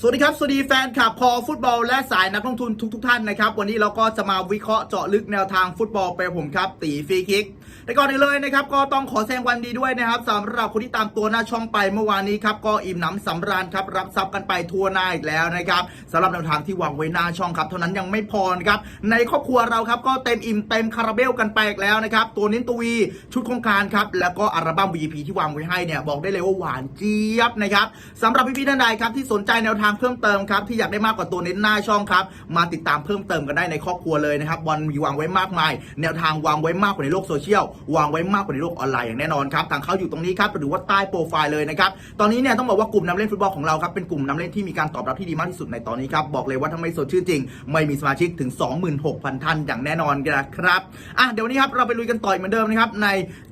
สวัสดีครับ สวัสดีแฟนคลับคอฟุตบอลและสายนักลงทุนทุกๆทท่านนะครับ วันนี้เราก็จะมาวิเคราะห์เจาะลึกแนวทางฟุตบอลไปผมครับ ตีฟรีคิก แต่ก่อนอื่นเลยนะครับก็ต้องขอแสดงความดีด้วยนะครับสำหรับคนที่ตามตัวหน้าช่องไปเมื่อวานนี้ครับก็อิ่มหนำสำราญครับรับทรัพย์กันไปทั่วหน้าอีกแล้วนะครับสำหรับแนวทางที่วางไว้หน้าช่องครับเท่านั้นยังไม่พอนะครับในครอบครัวเราครับก็เต็มอิ่มเต็มคาราเบลกันไปอีกแล้วนะครับตัวนิ้นตัววีชุดโครงการครับแล้วก็อัลบั้ม VP ที่วางไว้ให้เนี่ยบอกได้เลยว่าหวานเจี๊ยบนะครับสำหรับพี่ๆท่านใดครับที่สนใจแนวทางเพิ่มเติมครับที่อยากได้มากกว่าตัวเน้นหน้าช่องครับมาติดตามเพิ่มเติมกันได้ในครอบครัวเลยนะครับบอลมีวางไว้มากมาย แนวทางวางไว้มากกว่าในโลกโซเชียลวางไว้มากกว่าในโลกออนไลน์อย่างแน่นอนครับทางเขาอยู่ตรงนี้ครับหรือว่าใต้โปรไฟล์เลยนะครับตอนนี้เนี่ยต้องบอกว่ากลุ่มน้ำเล่นฟุตบอลของเราครับเป็นกลุ่มน้ำเล่นที่มีการตอบรับที่ดีมากที่สุดในตอนนี้ครับบอกเลยว่าถ้าไมสดชื่อจริง ไม่มีสมาชิกถึง 26,000 ท่านอย่างแน่นอนนะครับอะเดี๋ยววันนี้ครับเราไปลุยกันต่อยเหมือนเดิมนะครับใน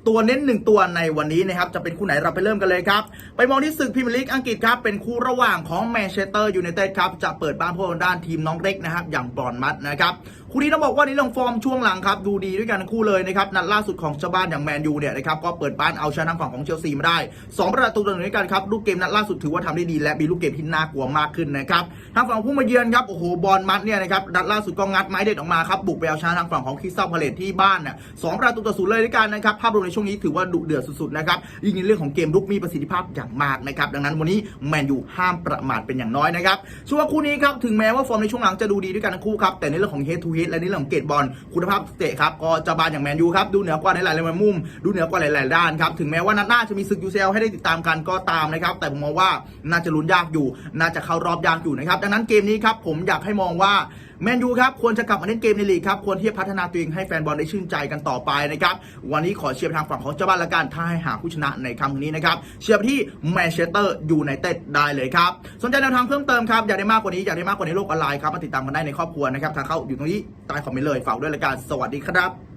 ตัวเน้นหนึ่งตัวในวันนี้นะครับจะเป็นคู่ไหนเราไปเริ่มกันเลยครับไปมองที่ศึกพรีเมียร์ลีกอังกฤษครับเป็นคู่ระหว่างของแมนเชสเตอร์ยูไนเต็ดครับจะเปิดบ้านพวกด้านทีมน้องเล็กนะครับอย่างบอนมัดนะครับ คู่นี้ต้องบอกว่าในเรื่องฟอร์มช่วงหลังครับดูดีด้วยกันคู่เลยนะครับนัดล่าสุดของเจ้าบ้านอย่างแมนยูเนี่ยนะครับก็เปิดบ้านเอาชนะทางฝั่งของเชลซีมาได้สองประตูต่อหนึ่งด้วยกันครับลูกเกมนัดล่าสุดถือว่าทำได้ดีและมีลูกเกมที่น่ากลัวมากขึ้นนะครับทางฝั่งผู้มาเยือนครับโอ้โหบอลมัดเนี่ยนะครับนัดล่าสุดก็งัดไม้เด็ดออกมาครับบุกไปเอาชนะทางฝั่งของคริสตัลพาเลตที่บ้านเนี่ยสองประตูต่อศูนย์เลยด้วยกันนะครับภาพรวมในช่วงนี้ถือว่าดุเดือดสุดๆนะครับยิ่งในเรื่องของเกมลุกมีประสิทธิภาพอย่างมากนะครับดังนั้นวันนี้แมนยูห้ามประมาทเป็นอย่างน้อยนะครับช่วงคู่นี้ครับถึงแม้ว่าฟอร์มในช่วงหลังจะดูดีด้วยกันทั้งคู่ครับแต่ในเรื่องของเฮดทูเฮดและในเรื่องของเกตบอลคุณภาพเตะครับก็จะบานอย่างแมนยูครับดูเหนือกว่าในหลายๆมุม ดูเหนือกว่าหลายๆด้านครับถึงแม้ว่านัดหน้าจะมีศึกยูเซลให้ได้ติดตามกันก็ตามนะครับแต่ผมมองว่าน่าจะลุ้นยากอยู่ น่าจะเข้ารอบยากอยู่นะครับดังนั้นเกมนี้ครับผมอยากให้มองว่า แมนยูครับควรจะกลับมาเล่นเกมในลีกครับควรที่จะพัฒนาตัวเองให้แฟนบอลได้ชื่นใจกันต่อไปนะครับวันนี้ขอเชียร์ทางฝั่งของเจ้าบ้านละกันถ้าให้หาผู้ชนะในคำนี้นะครับเชียร์ที่แมนเชสเตอร์ยูไนเต็ดได้เลยครับสนใจแนวทางเพิ่มเติมครับอยากได้มากกว่านี้อยากได้มากกว่าในโลกออนไลน์ครับมาติดตามกันได้ในครอบครัวนะครับทางเข้าอยู่ตรงนี้ใต้คอมเมนต์เลยฝากด้วยละกันสวัสดีครับ